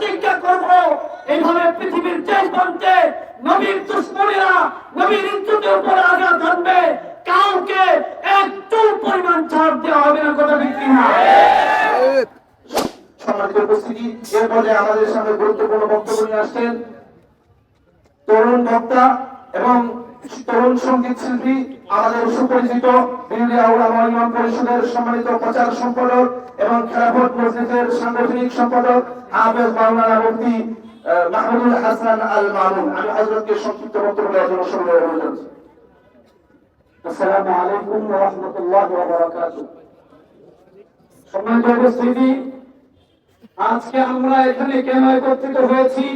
প্রতিজ্ঞা করব, এইভাবে পৃথিবীর যে প্রান্তে নবীর দুশ্মনেরা নবীর ইজ্জতের উপরে আঘাত হানবে। কাউকে একটু পরিমাণ ছাড় দেওয়া হবে না, কথা উপস্থিতি, এর আমাদের সামনে গুরুত্বপূর্ণ বক্তব্য নিয়ে আসছেন তরুণ বক্তা এবং তরুণ সংগীত শিল্পী, আমাদের সুপরিচিত পরিষদের সম্মানিত প্রচার সম্পাদক এবং খেলাফত মসজিদের সাংগঠনিক সম্পাদক আহমেদ মাওলানা মুফতি মাহমুদুল হাসান আল মামুন আমি সংক্ষিপ্ত দেওয়ার জন্য অনুরোধ আজকে আমরা এখানে কেন একত্রিত হয়েছি?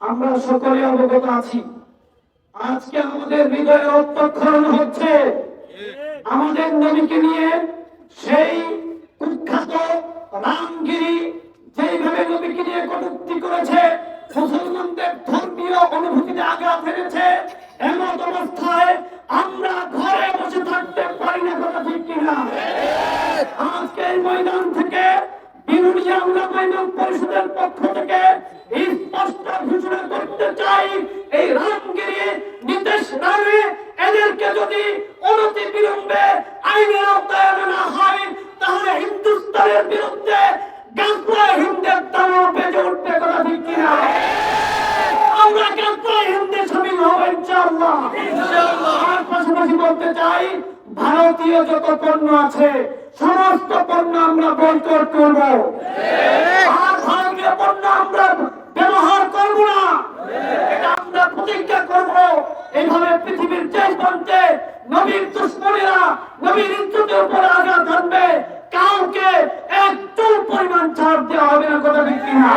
আমরা সকলে অবগত আছি। আজকে আমাদের হৃদয়ে রক্তক্ষরণ হচ্ছে। আমাদের নবীকে নিয়ে সেই কুখ্যাত রামগিরি যেইভাবে নবীকে নিয়ে কটূক্তি করেছে এমন অবস্থায় আমরা ঘরে বসে থাকতে ঠিক ময়দান থেকে পরিষদের পক্ষ থেকে স্পষ্ট ঘোষণা করতে চাই, এই রামগিরি গাছপালা হিন্দের তারা বেজে উঠবে কথা ঠিক কিনা? আমরা গাছপালা হিন্দে সামিল হব ইনশাআল্লাহ। আর পাশাপাশি বলতে চাই ভারতীয় যত পণ্য আছে সমস্ত পণ্য আমরা বয়কট করব। হবে না কথা ঠিক না